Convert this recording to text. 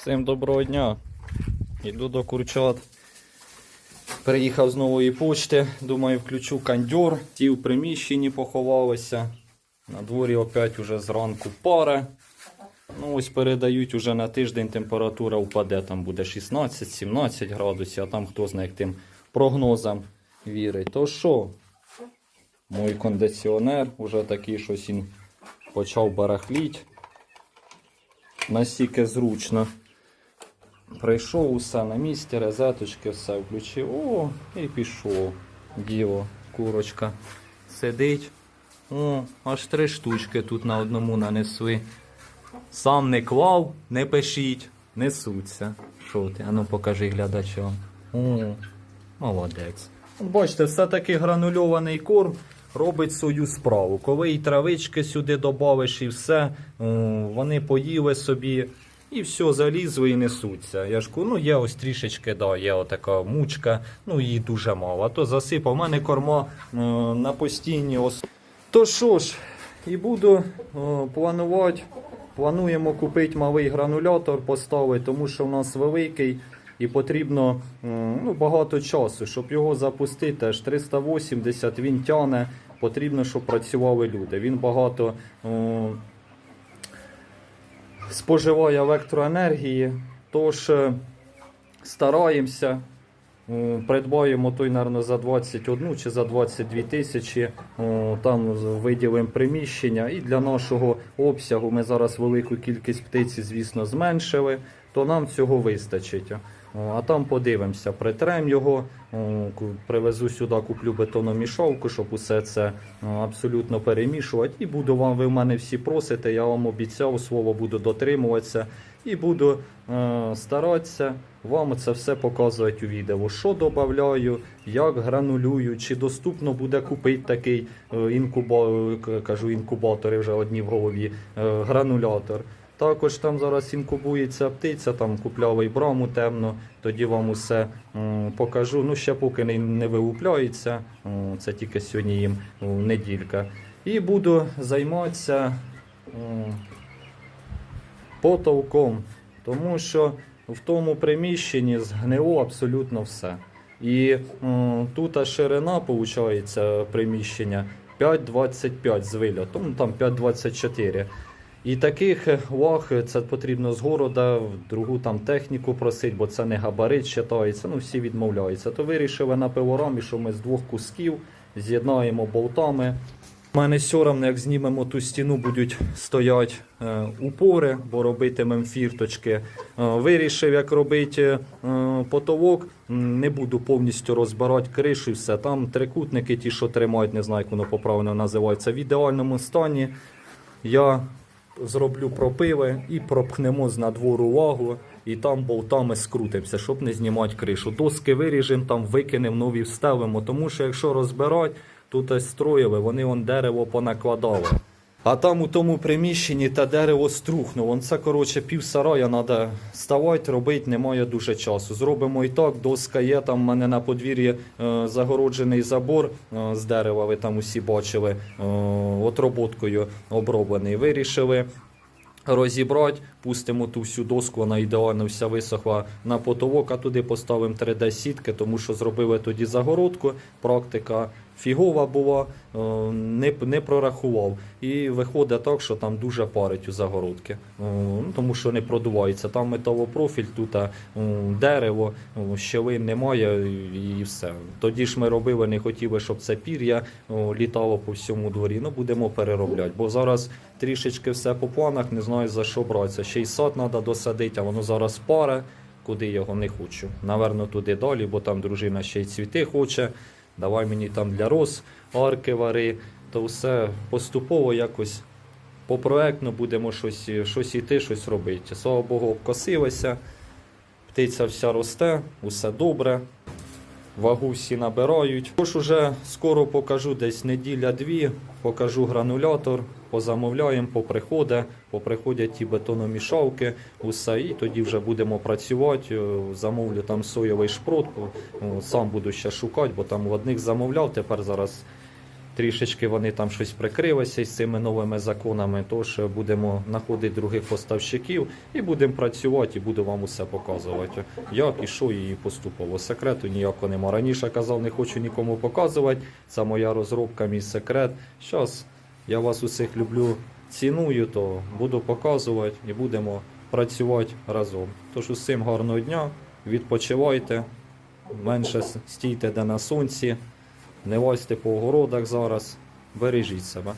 Всім доброго дня. Йду до курчат. Приїхав з нової почти. Думаю, включу кондьор. Ті в приміщенні поховалися. На дворі опять уже зранку пара. Ну, ось передають уже на тиждень температура впаде. Там буде 16-17 градусів, а там хто знає, як тим прогнозам вірить. То що? Мой кондиціонер уже такий щось він почав барахліть. Настільки зручно. Прийшов усе на місці, розеточки, все включив. О, і пішов. Діло, курочка сидить. О, аж три штучки тут на одному нанесли. Сам не клав, не пишіть, несуться. Що ти? Ану покажи глядачам. О, молодець. Бачите, все-таки гранульований корм робить свою справу. Коли і травички сюди додавиш, і все, вони поїли собі. І все, залізли і несуться. Я ж кажу, ну є ось трішечки, да, є отака мучка, ну її дуже мало. То засипав. У мене корма е, на постійній ос... То що ж, і буду е, планувати. Плануємо купити малий гранулятор, поставити, тому що в нас великий і потрібно ну, багато часу, щоб його запустити. Аж 380 він тяне. Потрібно, щоб працювали люди. Він багато е, споживає електроенергії, тож е, стараємося. Е, Придбаємо той, мабуть, за 21 чи за 22 тисячі. Там виділимо приміщення. І для нашого обсягу ми зараз велику кількість птиці, звісно, зменшили, то нам цього вистачить. А там подивимося, притрем його, привезу сюди, куплю бетономішалку, щоб усе це абсолютно перемішувати. І буду вам, ви в мене всі просите, я вам обіцяв, слово буду дотримуватися. І буду е, старатися вам це все показувати у відео. Що додаю, як гранулюю, чи доступно буде купити такий е, інкуба, кажу, інкубатори вже одні в голові, е, гранулятор. Також там зараз інкубується птиця, там купляв і браму темно, тоді вам усе покажу. Ну, ще поки не, не вилупляється, це тільки сьогодні їм неділька. І буду займатися м, потовком, тому що в тому приміщенні згнило абсолютно все. І тут ширина виходить, приміщення 5,25 з вильотом, ну, там 5,24. І таких е, ваг е, це потрібно з города, в другу там техніку просить, бо це не габарит вважається, ну всі відмовляються. То вирішили на пилорамі, що ми з двох кусків з'єднаємо болтами. У мене соромно, як знімемо ту стіну, будуть стояти е, упори, бо робитимем фірточки. Е, вирішив, як робити е, потолок, не буду повністю розбирати кришу і все. Там трикутники, ті, що тримають, не знаю, як воно поправильно називається, в ідеальному стані. Я зроблю пропиви і пропхнемо з надвору вагу, і там болтами скрутимося, щоб не знімати кришу. Доски виріжемо, там викинемо, нові вставимо, тому що якщо розбирати, тут ось строїли, вони он дерево понакладали. А там у тому приміщенні те дерево струхнуло. Це, коротше, пів сарая треба ставати, робити, немає дуже часу. Зробимо і так, доска є, там в мене на подвір'ї е, загороджений забор е, з дерева, ви там усі бачили, е, отроботкою оброблений. Вирішили розібрати, пустимо ту всю доску, вона ідеально вся висохла на потолок, а туди поставимо 3D-сітки, тому що зробили тоді загородку, практика фігова була, е, не, не прорахував. І виходить так, що там дуже парить у загородки, Е, ну, тому що не продувається. Там металопрофіль, тут е, дерево, щелин немає і все. Тоді ж ми робили, не хотіли, щоб це пір'я літало по всьому дворі. Ну, будемо переробляти. Бо зараз трішечки все по планах, не знаю за що братися. Ще й сад треба досадити, а воно зараз паре, куди його не хочу. Наверно, туди далі, бо там дружина ще й цвіти хоче. Давай мені там для роз арки вари, то все поступово якось по проектно будемо щось, щось іти, щось робити. Слава Богу, обкосилося, птиця вся росте, усе добре. Вагу всі набирають. Тож уже скоро покажу десь неділя-дві, покажу гранулятор, позамовляємо, поприходить, поприходять ті бетономішалки, усе, і тоді вже будемо працювати. Замовлю там соєвий шпрот, сам буду ще шукати, бо там в одних замовляв, тепер зараз Трішечки вони там щось прикрилися з цими новими законами, тож будемо знаходити других поставщиків і будемо працювати, і буду вам усе показувати, як і що її поступово. Секрету ніякого нема. Раніше казав, не хочу нікому показувати. Це моя розробка, мій секрет. Зараз я вас усіх люблю, ціную, то буду показувати і будемо працювати разом. Тож усім гарного дня, відпочивайте, менше стійте де на сонці, не лазьте по огородах зараз, бережіть себе.